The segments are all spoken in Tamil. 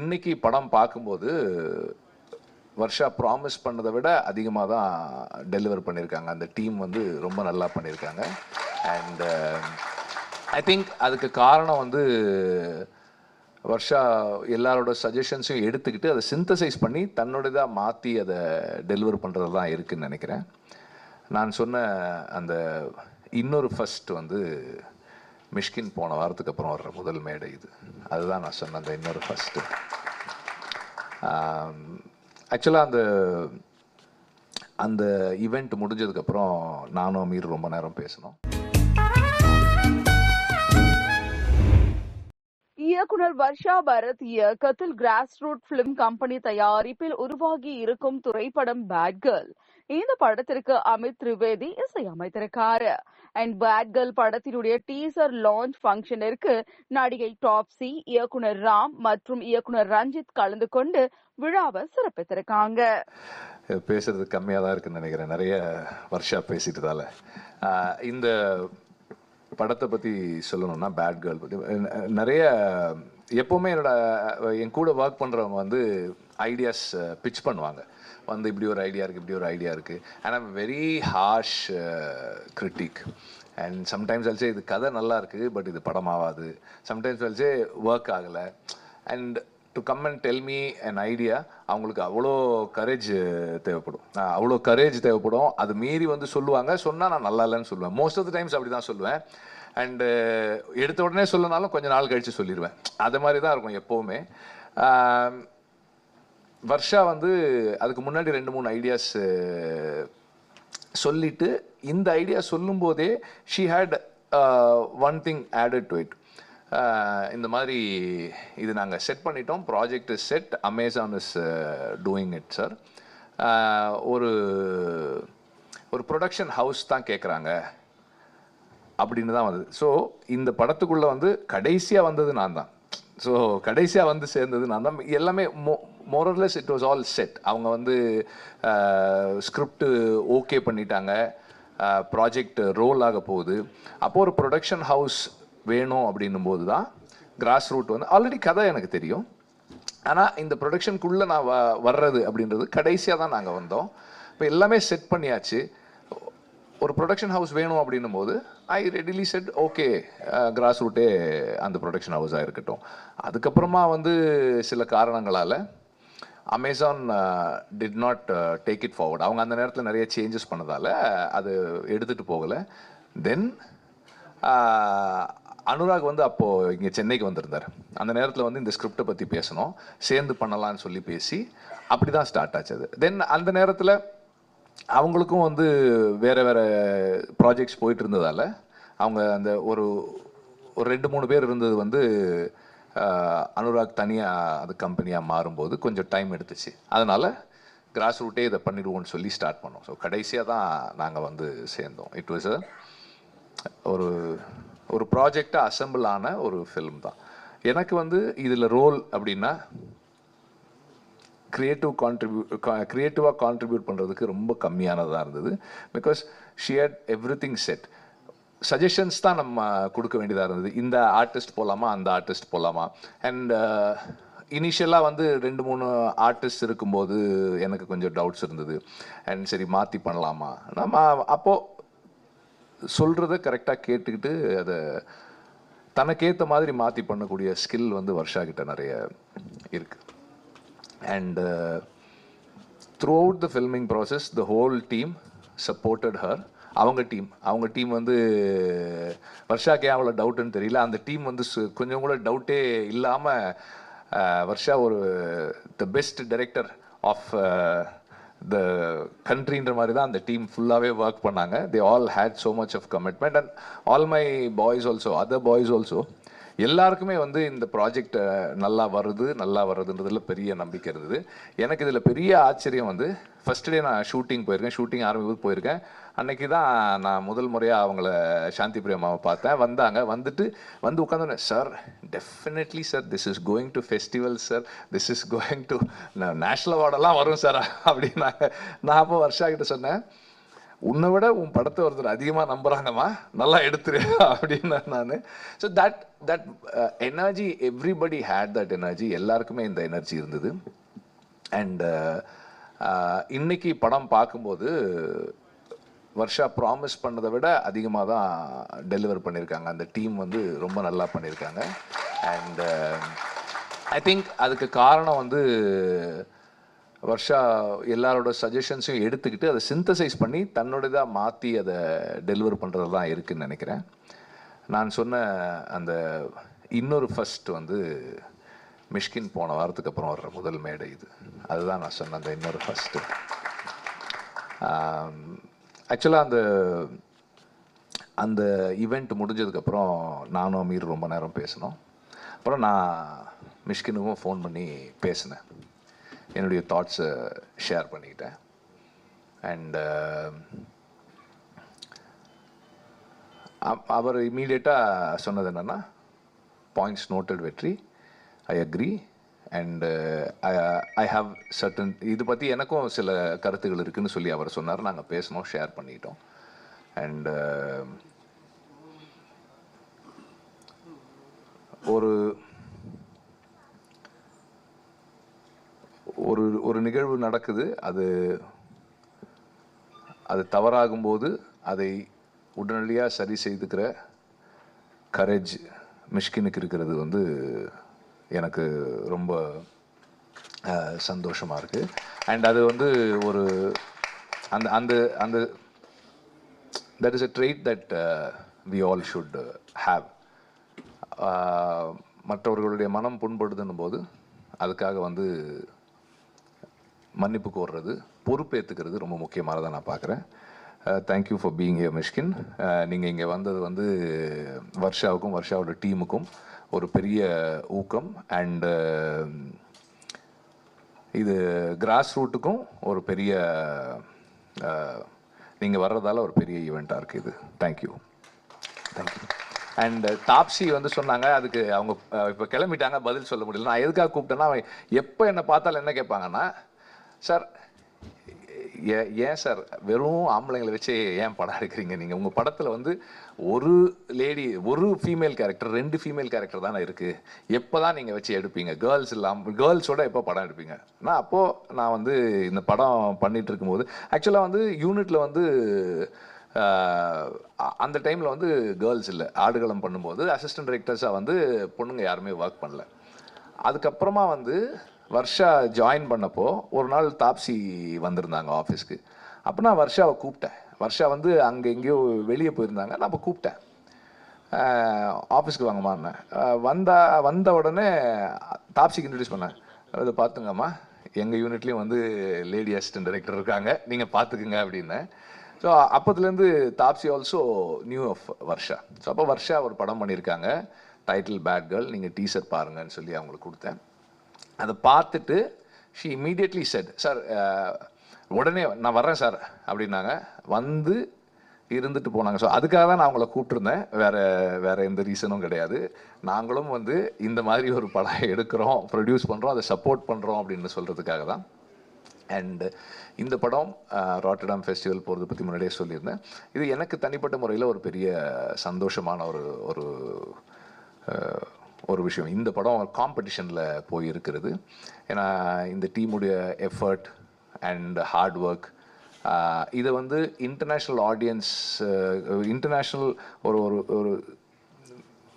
இன்னைக்கு படம் பார்க்கும்போது வர்ஷா ப்ராமிஸ் பண்ணதை விட அதிகமாக தான் டெலிவர் பண்ணியிருக்காங்க. அந்த டீம் வந்து ரொம்ப நல்லா பண்ணியிருக்காங்க. அண்ட் ஐ திங்க் அதுக்கு காரணம் வந்து வர்ஷா எல்லாரோட சஜஷன்ஸையும் எடுத்துக்கிட்டு அதை சிந்தசைஸ் பண்ணி தன்னுடையதாக மாற்றி அதை டெலிவர் பண்ணுறது தான் இருக்குன்னு நினைக்கிறேன். நான் சொன்ன அந்த இன்னொரு ஃபஸ்ட் வந்து மிஷ்கின் போன வாரத்துக்கு அப்புறம் வர்ற முதல் மேடை இது. அதுதான் நான் சொன்ன அந்த இன்னொரு ஃபஸ்ட்டு ஆக்சுவலாக அந்த அந்த ஈவெண்ட் முடிஞ்சதுக்கப்புறம் நானும் அமீர் ரொம்ப நேரம் பேசினோம். இயக்குனர் வர்ஷா பரத் இயக்கத்தில் கிராஸ் ரூட் பிலிம் கம்பெனி தயாரிப்பில் உருவாகி இருக்கும் திரைப்படம் பேட் கேர்ள் இந்த படத்திற்கு அமித் திரிவேதி இசையமைத்திருக்காரு. அண்ட் பேட் கேர்ள் படத்தினுடைய டீசர் லான்ச் ஃபங்க்ஷனிற்கு நடிகை டாப்ஸி இயக்குனர் ராம் மற்றும் இயக்குனர் ரஞ்சித் கலந்து கொண்டு விழாவை சிறப்பித்திருக்காங்க. பேசுறது கம்மியாக தான் இருக்குன்னு நினைக்கிறேன். நிறைய வருஷா பேசிட்டதால. இந்த படத்தை பற்றி சொல்லணும்னா பேட் கேர்ள் பற்றி நிறைய எப்போவுமே என்னோட என் கூட ஒர்க் பண்ணுறவங்க வந்து ஐடியாஸ் பிச் பண்ணுவாங்க. வந்து இப்படி ஒரு ஐடியா இருக்குது இப்படி ஒரு ஐடியா இருக்குது and I'm very harsh critic and sometimes also இது கதை நல்லா இருக்குது பட் இது படமாகாது. சம்டைம்ஸ் அல்சே ஒர்க் ஆகலை. And to come and tell me an idea அவங்களுக்கு அவ்வளோ கரேஜ் தேவைப்படும். அவ்வளோ கரேஜ் தேவைப்படும். அது மீறி வந்து சொல்லுவாங்க. சொன்னால் நான் நல்லா இல்லைன்னு சொல்லுவேன். மோஸ்ட் ஆஃப் த டைம்ஸ் அப்படி தான் சொல்லுவேன். அண்டு uh, எடுத்த உடனே சொல்லனாலும் கொஞ்ச நாள் கழித்து சொல்லிடுவேன் அது மாதிரி தான் இருக்கும் எப்போவுமே. வர்ஷா வந்து அதுக்கு முன்னாடி ரெண்டு மூணு ஐடியாஸ் சொல்லிட்டு இந்த ஐடியா சொல்லும்போதே she had one thing added to it இந்த மாதிரி இது நாங்கள் செட் பண்ணிட்டோம். Project is set Amazon is doing it sir ஒரு ஒரு ப்ரொடக்ஷன் ஹவுஸ் தான் கேட்குறாங்க அப்படின்னு தான் வந்தது. ஸோ இந்த படத்துக்குள்ளே வந்து கடைசியாக வந்தது நான் தான். ஸோ கடைசியாக வந்து சேர்ந்தது நான் தான். எல்லாமே மோ more or less it was all set அவங்க வந்து ஸ்கிரிப்டு ஓகே பண்ணிட்டாங்க. ப்ராஜெக்ட் ரோல் ஆக போகுது. அப்போது ஒரு ப்ரொடக்ஷன் ஹவுஸ் வேணும் அப்படின்னும் போது தான் கிராஸ் ரூட் வந்து ஆல்ரெடி கதை எனக்கு தெரியும். ஆனால் இந்த ப்ரொடக்ஷனுக்குள்ளே நான் வ வர்றது அப்படின்றது கடைசியாக தான் நாங்கள் வந்தோம். இப்போ எல்லாமே செட் பண்ணியாச்சு. ஒரு ப்ரொடக்ஷன் ஹவுஸ் வேணும் அப்படின்னும் போது I readily said okay Cross ரூட்டே அந்த ப்ரொடக்ஷன் ஹவுஸாக இருக்கட்டும். அதுக்கப்புறமா வந்து சில காரணங்களால் Amazon did not take it forward அவங்க அந்த நேரத்தில் நிறைய சேஞ்சஸ் பண்ணதால் அது எடுத்துகிட்டு போகலை. தென் uh, அனுராக் வந்து அப்போது இங்கே சென்னைக்கு வந்திருந்தார். அந்த நேரத்தில் வந்து இந்த ஸ்கிரிப்டை பற்றி பேசணும். சேர்ந்து பண்ணலாம்னு சொல்லி பேசி அப்படி தான் ஸ்டார்ட் ஆச்சு அது. தென் அந்த நேரத்தில் அவங்களுக்கும் வந்து வேறு வேறு ப்ராஜெக்ட்ஸ் போயிட்டு இருந்ததால் அவங்க அந்த ஒரு ஒரு ரெண்டு மூணு பேர் இருந்தது வந்து அனுராக் தனியாக அது கம்பெனியாக மாறும்போது கொஞ்சம் டைம் எடுத்துச்சு. அதனால் கிராஸ் ரூட்டே இதை பண்ணிடுவோம்னு சொல்லி ஸ்டார்ட் பண்ணோம். ஸோ கடைசியாக தான் நாங்கள் வந்து சேர்ந்தோம். இட் வாஸ் ஒரு ஒரு ப்ராஜெக்டாக அசெம்பிள் ஆன ஒரு ஃபிலிம் தான். எனக்கு வந்து இதில் ரோல் அப்படின்னா கிரியேட்டிவ் கான்ட்ரிபியூ க்ரியேட்டிவாக கான்ட்ரிபியூட் பண்ணுறதுக்கு ரொம்ப கம்மியானதாக இருந்தது. Because she everything set suggestions தான் நம்ம கொடுக்க வேண்டியதாக இருந்தது. இந்த ஆர்டிஸ்ட் போகலாமா அந்த ஆர்டிஸ்ட் போகலாமா அண்ட் இனிஷியலாக வந்து ரெண்டு மூணு ஆர்டிஸ்ட் இருக்கும்போது எனக்கு கொஞ்சம் டவுட்ஸ் இருந்தது. அண்ட் சரி மாற்றி பண்ணலாமா? நம்ம அப்போது சொல்கிறத கரெக்டாக கேட்டுக்கிட்டு அதை தனக்கேற்ற மாதிரி மாற்றி பண்ணக்கூடிய ஸ்கில் வந்து வர்ஷா கிட்ட நிறைய இருக்குது and uh, throughout the filming process the whole team supported her. அவங்க டீம் அவங்க டீம் வந்து வர்ஷாக்கே அவ்வளோ டவுட்டுன்னு தெரியல. அந்த டீம் வந்து கொஞ்சம் கூட டவுட்டே இல்லாமல் வர்ஷா ஒரு the best director of the கண்ட்ரின்ற மாதிரி தான் அந்த டீம் ஃபுல்லாகவே ஒர்க் பண்ணாங்க. They all had so much of commitment and all my boys also other boys also எல்லாருக்குமே வந்து இந்த ப்ராஜெக்ட் நல்லா வருது நல்லா வருதுன்றதுல பெரிய நம்பிக்கை இருந்தது. எனக்கு இதில் பெரிய ஆச்சரியம் வந்து ஃபஸ்ட் டே நான் ஷூட்டிங் போயிருக்கேன். ஷூட்டிங் ஆரம்பிக்கும் போயிருக்கேன். அன்னைக்கு தான் நான் முதல் முறையாக அவங்கள சாந்தி பிரியமாவை பார்த்தேன். வந்தாங்க. வந்துட்டு வந்து உட்காந்து sir definitely sir this is going to festival sir this is going to national அவார்டெல்லாம் வரும் சார் அப்படின்னாங்க. நான் அப்போ வருஷா கிட்ட சொன்னேன். உன்னை விட உன் படத்தை ஒருத்தர் அதிகமாக நம்புகிறாங்கம்மா நல்லா எடுத்துரு அப்படின்னு நான். So that that energy everybody had that energy எல்லாருக்குமே இந்த எனர்ஜி இருந்தது. அண்ட் uh, uh, இன்னைக்கு படம் பார்க்கும்போது வர்ஷா ப்ராமிஸ் பண்ணதை விட அதிகமாக தான் டெலிவர் பண்ணியிருக்காங்க அந்த டீம் வந்து ரொம்ப நல்லா பண்ணியிருக்காங்க அண்ட் ஐ uh, திங்க் அதுக்கு காரணம் வந்து வர்ஷா எல்லாரோட சஜஷன்ஸையும் எடுத்துக்கிட்டு அதை சிந்தசைஸ் பண்ணி தன்னோடதாக மாற்றி அதை டெலிவர் பண்ணுறது தான் இருக்குதுன்னு நினைக்கிறேன். நான் சொன்ன அந்த இன்னொரு ஃபர்ஸ்ட் வந்து மிஷ்கின் போன வாரத்துக்கு அப்புறம் வர்ற முதல் மேடை இது. அதுதான் நான் சொன்ன அந்த இன்னொரு ஃபஸ்ட்டு ஆக்சுவலாக அந்த அந்த ஈவெண்ட் முடிஞ்சதுக்கப்புறம் நானும் அமீர் ரொம்ப நேரம் பேசினோம். அப்புறம் நான் மிஷ்கினுக்கும் ஃபோன் பண்ணி பேசினேன். என்னுடைய தாட்ஸை ஷேர் பண்ணிக்கிட்டேன். அண்ட் அவர் இமீடியட்டாக சொன்னது என்னென்னா points noted Vetri I agree and I have certain இது பற்றி எனக்கும் சில கருத்துகள் இருக்குதுன்னு சொல்லி அவர் சொன்னார். நாங்கள் பேசினோம் ஷேர் பண்ணிட்டோம். அண்ட் ஒரு ஒரு ஒரு நிகழ்வு நடக்குது அது அது தவறாகும்போது அதை உடனடியாக சரி செய்துக்கிற கரேஜ் மிஷ்கினுக்கு இருக்கிறது வந்து எனக்கு ரொம்ப சந்தோஷமாக இருக்குது அண்ட் அது வந்து ஒரு அந்த அந்த அந்த that is a trait that we all should have மற்றவர்களுடைய மனம் புண்படுதுன்னும் போது அதுக்காக வந்து மன்னிப்பு கோர்றது பொறுப்பேற்றுக்கிறது ரொம்ப முக்கியமானதாக நான் பார்க்குறேன் thank you for being a Mysskin நீங்கள் இங்கே வந்தது வந்து வர்ஷாவுக்கும் வர்ஷாவோட டீமுக்கும் ஒரு பெரிய ஊக்கம் அண்டு uh, இது கிராஸ் ரூட்டுக்கும் ஒரு பெரிய uh, நீங்கள் வர்றதால ஒரு பெரிய ஈவெண்ட்டாக இருக்குது இது. தேங்க்யூ தேங்க்யூ அண்ட் தாப்சி வந்து சொன்னாங்க அதுக்கு அவங்க uh, இப்போ கிளம்பிட்டாங்க பதில் சொல்ல முடியல. நான் எதுக்காக கூப்பிட்டேன்னா அவன் எப்போ என்னை பார்த்தாலும் என்ன கேட்பாங்கன்னா சார் ஏ- ஏன் சார் வெறும் ஆம்பளைங்களை வச்சு ஏன் படம் எடுக்கிறீங்க நீங்கள் உங்கள் படத்தில் வந்து ஒரு லேடி ஒரு ஃபீமேல் கேரக்டர் ரெண்டு ஃபீமேல் கேரக்டர் தானே இருக்குது எப்போ தான் நீங்கள் வச்சு எடுப்பீங்க? கேர்ள்ஸ் இல்லாமல் கேர்ள்ஸோட எப்போ படம் எடுப்பீங்க? நான் அப்போது நான் வந்து இந்த படம் பண்ணிகிட்டு இருக்கும்போது ஆக்சுவலாக வந்து யூனிட்டில் வந்து அந்த டைமில் வந்து கேர்ள்ஸ் இல்லை. ஆடுகளம் பண்ணும்போது அசிஸ்டன்ட் டைரக்டர்ஸாக வந்து பொண்ணுங்க யாருமே ஒர்க் பண்ணல. அதுக்கப்புறமா வந்து வர்ஷா ஜாயின் பண்ணப்போ ஒரு நாள் தாப்சி வந்திருந்தாங்க ஆஃபீஸ்க்கு அப்போ நான் வர்ஷாவை கூப்பிட்டேன். வர்ஷா வந்து அங்கே எங்கேயோ வெளியே போயிருந்தாங்க. நான் அப்போ கூப்பிட்டேன். ஆஃபீஸ்க்கு வாங்கம்மான்னேன் வந்தா வந்த உடனே தாப்சிக்கு இன்ட்ரடியூஸ் பண்ணேன். அதை பார்த்துங்கம்மா எங்கள் யூனிட்லேயும் வந்து லேடி அசிஸ்டன்ட் டைரக்டர் இருக்காங்க. நீங்கள் பார்த்துக்குங்க அப்படின்னு. So அப்போதுலேருந்து Taapsee also knew of Varsha. So அப்போ வர்ஷா ஒரு படம் பண்ணியிருக்காங்க. டைட்டில் பேட் கேர்ள் நீங்கள் டீசர் பாருங்கன்னு சொல்லி அவங்களுக்கு கொடுத்தேன். அதை பார்த்துட்டு ஷி இமீடியட்லி செட் சார் உடனே நான் வர்றேன் சார் அப்படின்னாங்க. வந்து இருந்துட்டு போனாங்க. ஸோ அதுக்காக தான் நான் அவங்கள கூப்பிட்டுருந்தேன். வேற வேற எந்த ரீசனும் கிடையாது. நாங்களும் வந்து இந்த மாதிரி ஒரு படம் எடுக்கிறோம் ப்ரொடியூஸ் பண்ணுறோம் அதை சப்போர்ட் பண்ணுறோம் அப்படின்னு சொல்கிறதுக்காக தான். அண்டு இந்த படம் ராட்டடாம் ஃபெஸ்டிவல் போகிறத பற்றி முன்னாடியே சொல்லியிருந்தேன். இது எனக்கு தனிப்பட்ட முறையில் ஒரு பெரிய சந்தோஷமான ஒரு ஒரு uh, ஒரு விஷயம். இந்த படம் காம்படிஷனில் போய் இருக்கிறது ஏன்னா இந்த டீமுடைய எஃபர்ட் அண்ட் ஹார்ட் ஒர்க் இதை வந்து இன்டர்நேஷ்னல் ஆடியன்ஸ் இன்டர்நேஷ்னல் ஒரு ஒரு ஒரு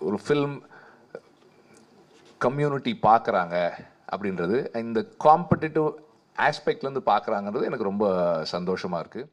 ஒரு ஃபில்ம் கம்யூனிட்டி பார்க்குறாங்க அப்படின்றது இந்த காம்படிட்டிவ் ஆஸ்பெக்ட்லேருந்து பார்க்குறாங்கன்றது எனக்கு ரொம்ப சந்தோஷமாக இருக்குது